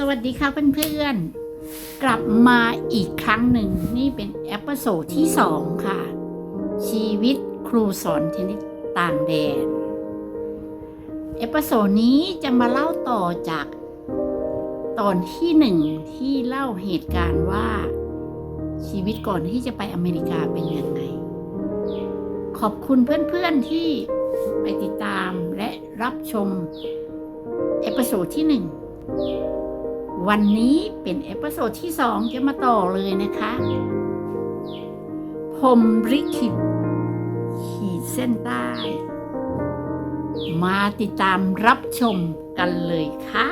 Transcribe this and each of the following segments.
สวัสดีค่ะเพื่อนๆ กลับมาอีกครั้งหนึ่ง นี่เป็นเอพิโซดที่สองค่ะ ชีวิตครูสอนเทนนิสต่างแดนเอพิโซดนี้จะมาเล่าต่อจากตอนที่หนึ่งที่เล่าเหตุการณ์ว่าชีวิตก่อนที่จะไปอเมริกาเป็นยังไง ขอบคุณเพื่อนๆที่ไปติดตามและรับชมเอพิโซดที่หนึ่ง วันนี้เป็นเอพิโซดที่สองจะมาต่อเลยนะคะ ผมริคิดขีดเส้นใต้ มาติดตามรับชมกันเลยค่ะ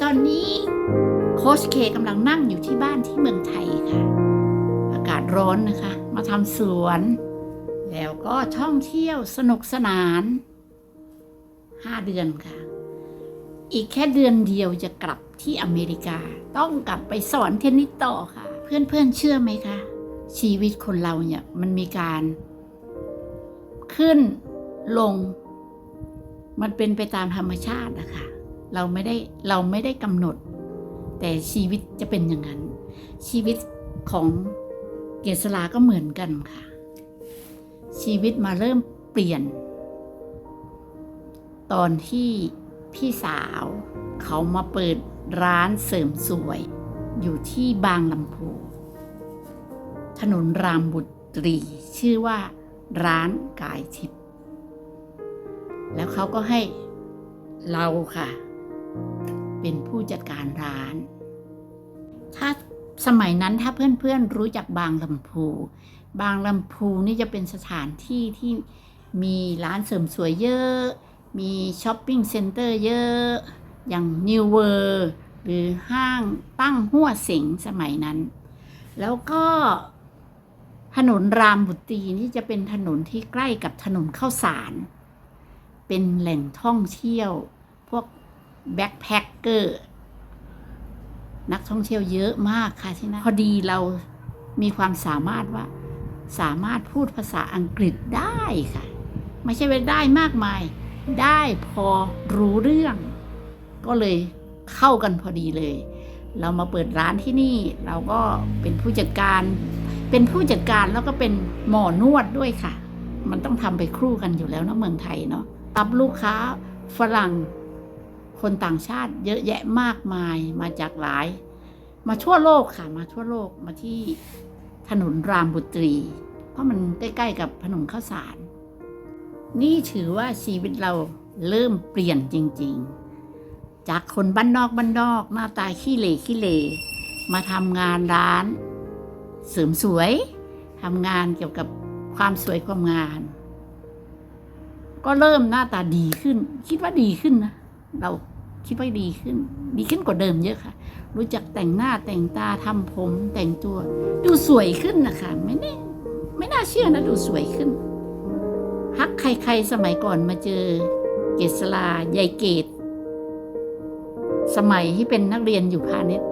ตอนนี้โคชเคกำลังนั่งอยู่ที่บ้านที่เมืองไทยค่ะ อากาศร้อนนะคะ มาทำสวน แล้วก็ท่องเที่ยวสนุกสนาน ห้าเดือนค่ะ อีกแค่เดือนเดียวจะกลับที่อเมริกา ต้องกลับไปสอนเทนนิสต่อค่ะ เพื่อนๆเชื่อไหมคะ ชีวิตคนเราเนี่ยมันมีการ ขึ้นลง มันเป็นไปตามธรรมชาตินะคะเราไม่ได้เราไม่ได้กำหนด แต่ชีวิตจะเป็นอย่างนั้น ชีวิตของเกษราก็เหมือนกันค่ะ ชีวิตมาเริ่มเปลี่ยน ตอนที่ พี่สาว เขามาเปิดร้านเสริมสวย อยู่ที่บางลำพู ถนนรามบุตรี ชื่อว่า ร้านกายทิพย์แล้วเขาก็ให้เราค่ะ เป็นผู้จัดการร้าน ถ้าสมัยนั้นถ้าเพื่อนๆรู้จักบางลำพู บางลำพูนี่จะเป็นสถานที่ที่มีร้านเสริมสวยเยอะ มีช้อปปิ้งเซ็นเตอร์เยอะอย่างนิวเวอร์หรือห้างตั้งหัวเสงสมัยนั้น แล้วก็ถนนรามบุตรีนี่จะเป็นถนนที่ใกล้กับถนนข้าวสาร เป็นแหล่งท่องเที่ยว พวกแบ็คแพคเกอร์นักท่องเที่ยวเยอะมากค่ะที่นั่นพอดีเรามีความสามารถว่า สามารถพูดภาษาอังกฤษได้ค่ะ ไม่ใช่ว่าได้มากมาย ได้พอรู้เรื่อง ก็เลยเข้ากันพอดีเลย เรามาเปิดร้านที่นี่ เราก็เป็นผู้จัดการ เป็นผู้จัดการแล้วก็เป็นหมอนวดด้วยค่ะ มันต้องทำไปครู่กันอยู่แล้วเนาะเมืองไทยเนาะรับลูกค้าฝรั่งคนต่างชาติเยอะแยะมากมายมาจากหลาย มาทั่วโลกค่ะ มาทั่วโลกมาที่ถนนรามบุตรี เพราะมันใกล้ ๆ กับถนนข้าวสาร นี่ถือว่าชีวิตเราเริ่มเปลี่ยนจริง ๆ จากคนบ้านนอกบ้านนอก หน้าตาขี้เหร่ขี้เหร่มาทำงานร้าน เสริมสวยทำงานเกี่ยวกับความสวยความงามก็เริ่มหน้าตาดีขึ้น คิดว่าดีขึ้นนะเราคิดว่าดีขึ้น ดีขึ้นกว่าเดิมเยอะค่ะ รู้จักแต่งหน้าแต่งตาทำผมแต่งตัว ดูสวยขึ้นนะคะ ไม่แน่ไม่น่าเชื่อนะดูสวยขึ้น ใครๆสมัยก่อนมาเจอเกษลายายเกต สมัยที่เป็นนักเรียนอยู่พาณิชย์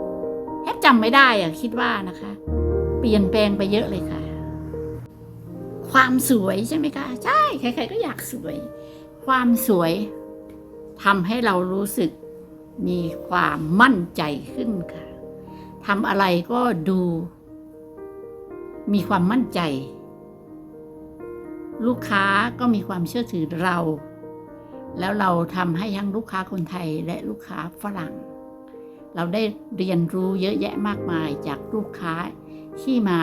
แทบจำไม่ได้อะคิดว่านะคะ เปลี่ยนแปลงไปเยอะเลยค่ะ ความสวยใช่ไหมคะใช่ใครๆก็อยากสวย ความสวยทำให้เรารู้สึกมีความมั่นใจขึ้นค่ะทำอะไรก็ดู มีความมั่นใจ ลูกค้าก็มีความเชื่อถือเรา แล้วเราทำให้ทั้งลูกค้าคนไทยและลูกค้าฝรั่ง เราได้เรียนรู้เยอะแยะมากมายจากลูกค้าที่มา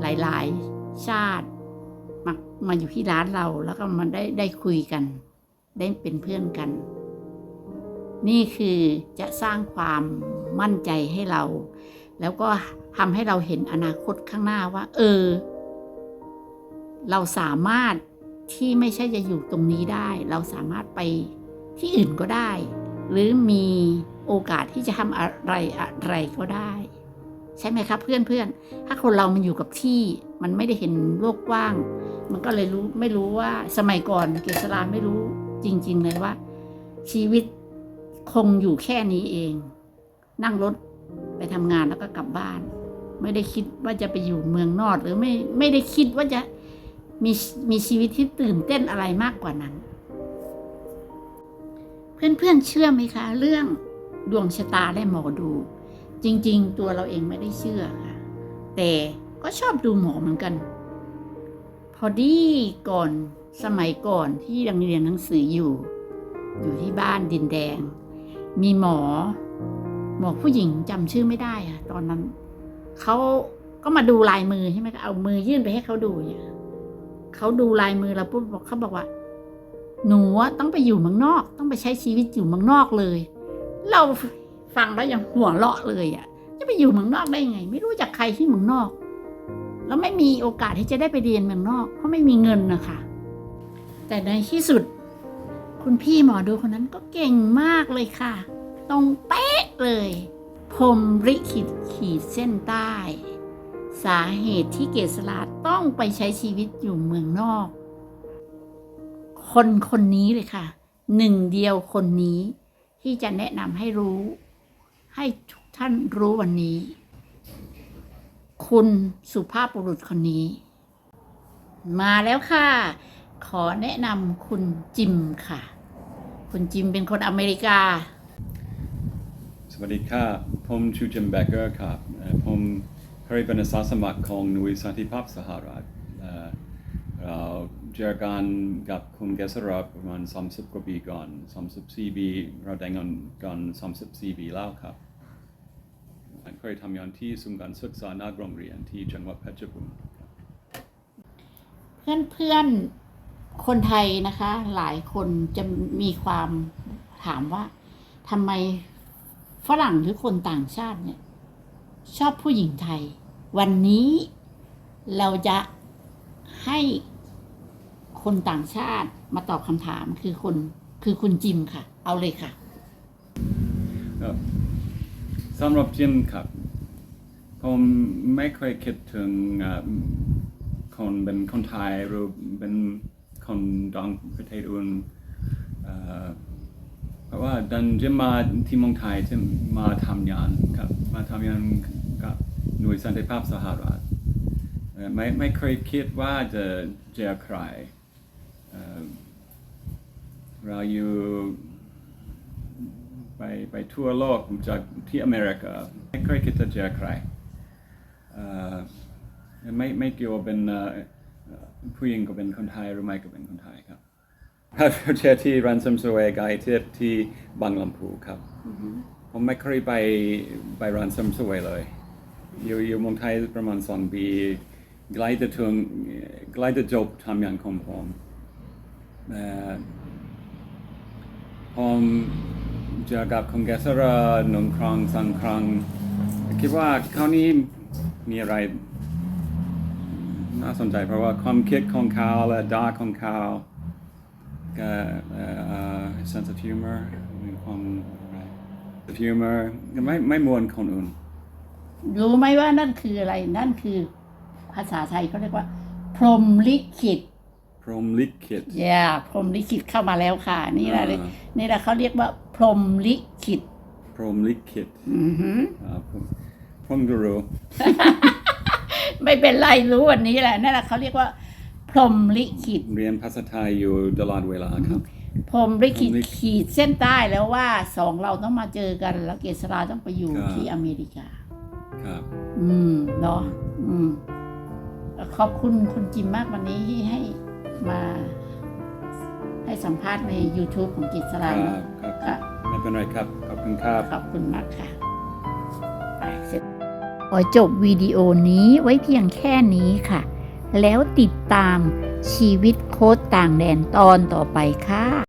หลาย ๆ ชาติมามาอยู่ที่ร้านเราแล้วก็มาได้ได้คุยกัน ได้เป็นเพื่อนกัน นี่คือจะสร้างความมั่นใจให้เรา แล้วก็ทำให้เราเห็นอนาคตข้างหน้าว่า เออ เราสามารถที่ไม่ใช่จะอยู่ตรงนี้ได้ เราสามารถไปที่อื่นก็ได้ หรือมีโอกาสที่จะทำอะไรอะไรก็ได้ ใช่ไหมครับเพื่อนๆถ้าคนเรามันอยู่กับที่มันไม่ได้เห็นโลกกว้าง มันก็เลยรู้ไม่รู้ว่าสมัยก่อนเกษราไม่รู้จริง ๆ เลยว่า ชีวิตคงอยู่แค่นี้เอง นั่งรถไปทำงานแล้วก็กลับบ้าน ไม่ได้คิดว่าจะไปอยู่เมืองนอกหรือไม่ไม่ได้คิดว่าจะ มีมีชีวิตที่ตื่นเต้นอะไรมากกว่านั้น เพื่อนๆเชื่อไหมคะ เรื่องดวงชะตาและหมอดู จริง ๆ ตัวเราเองไม่ได้เชื่อค่ะ แต่ก็ชอบดูหมอเหมือนกัน พอดีก่อนสมัยก่อนที่ยังเรียนหนังสืออยู่ อยู่ที่บ้านดินแดง มีหมอ หมอผู้หญิงจำชื่อไม่ได้อะตอนนั้นเขาก็มาดูลายมือใช่ไหมเอามือยื่นไปให้เขาดูเนี่ย เขาดูลายมือเราปุ๊บบอกเขาบอกว่า หนูต้องไปอยู่เมืองนอก ต้องไปใช้ชีวิตอยู่เมืองนอกเลย เราฟังแล้วยังหัวเราะเลยอะ่ะ จะไปอยู่เมืองนอกได้ไง ไม่รู้จักใครที่เมืองนอก แล้วไม่มีโอกาสที่จะได้ไปเรียนเมืองนอก เพราะไม่มีเงินนะคะแต่ในที่สุด คุณพี่หมอดูคนนั้นก็เก่งมากเลยค่ะ ตรงเป๊ะเลยพรมลิขิตขีดเส้นใต้ สาเหตุที่เกษราต้องไปใช้ชีวิตอยู่เมืองนอก คนคนนี้เลยค่ะ หนึ่งเดียวคนนี้ที่จะแนะนำให้รู้ ให้ทุกท่านรู้วันนี้ คุณสุภาพบุรุษคนนี้ มาแล้วค่ะ ขอแนะนำคุณจิมค่ะ คุณจิมเป็นคนอเมริกาสวัสดีครับผมชูจิมเบเกอร์ครับผม เคยเป็นอาสาสมัครของหน่วยสันติภาพสหรัฐเราเจอกันกับคุณเกษราประมาณ30กว่าปีก่อน34ปีเราแต่งงานกัน34ปีแล้วครับเคยทำงานที่ศูนย์การศึกษานักโรงเรียนที่จังหวัดเพชรบูรณ์เพื่อนๆคนไทยนะคะ หลายคนจะมีความถามว่าทำไมฝรั่งหรือคนต่างชาติเนี่ย ชอบผู้หญิงไทย วันนี้เราจะให้คนต่างชาติมาตอบคำถามคือคนคือคุณจิมค่ะ เอาเลยค่ะสำหรับจิมครับผมไม่เคยคิดถึงคนเป็นคนไทยหรือเป็นคนดังประเทศอื่น เพราะว่าดันจิมมาที่เมืองไทยจิมมาทำงานครับมาทำงานกับหน่วยสันติภาพสหรัฐไม่ไม่เคยคิดว่าจะเจอใครเราอยู่ไปไปทั่วโลกจากที่อเมริกาไม่เคยคิดจะเจอใครไม่ไม่เกี่ยวเป็นผู้หญิงก็เป็นคนไทยหรือไม่ก็เป็นคนไทยครับ เราเจอที่รันซัมสเวกายเทียที่บางลำพูครับ ผมไม่เคยไปไปรันซัมสเวเลย อยู่อยู่เมืองไทยประมาณสองปีใกล้จะถึงใกล้จะจบทำงานของผมเอ่อผมเจอกับคุณแกสราหนึ่งครั้งสองครั้งคิดว่าคราวนี้มีอะไรน่าสนใจเพราะว่าความคิดของเขาและดาของเขาก็เอ่อเอ่อ sense of humor มีความอะไร humor ไม่ไม่มวนคนอื่น รู้ไหมว่านั่นคืออะไร นั่นคือภาษาไทยเขาเรียกว่า พรหมลิขิตพรหมลิขิตอย่าพรหมลิขิตเข้ามาแล้วค่ะ นี่แหละอ่านี่แหละเขาเรียกว่า พรหมลิขิต พรหมลิขิตอือหืออ่าผมผมก็รู้ไม่เป็นไรรู้วันนี้แหละนั่นแหละเขาเรียกว่าพ รหมลิขิต เรียนภาษาไทยอยู่ตลอดเวลาครับ พรหมลิขิตพรหมลิขิตขีดเส้นใต้แล้วว่าสองเราต้องมาเจอกัน แล้วเกษราต้องไปอยู่ครับ ที่อเมริกา ครับ อืมเนาะอืม ขอบคุณคุณจิมมากวันนี้ที่ให้มา ให้สัมภาษณ์ใน YouTube ของกิจสครารับเนอะครับค่ะไม่เป็นไรครับ ขอบคุณครับ ขอบคุณมากค่ะไปเสร็จ ขอจบวิดีโอนี้ไว้เพียงแค่นี้ค่ะ แล้วติดตามชีวิตโค้ดต่างแดนตอนต่อไปค่ะ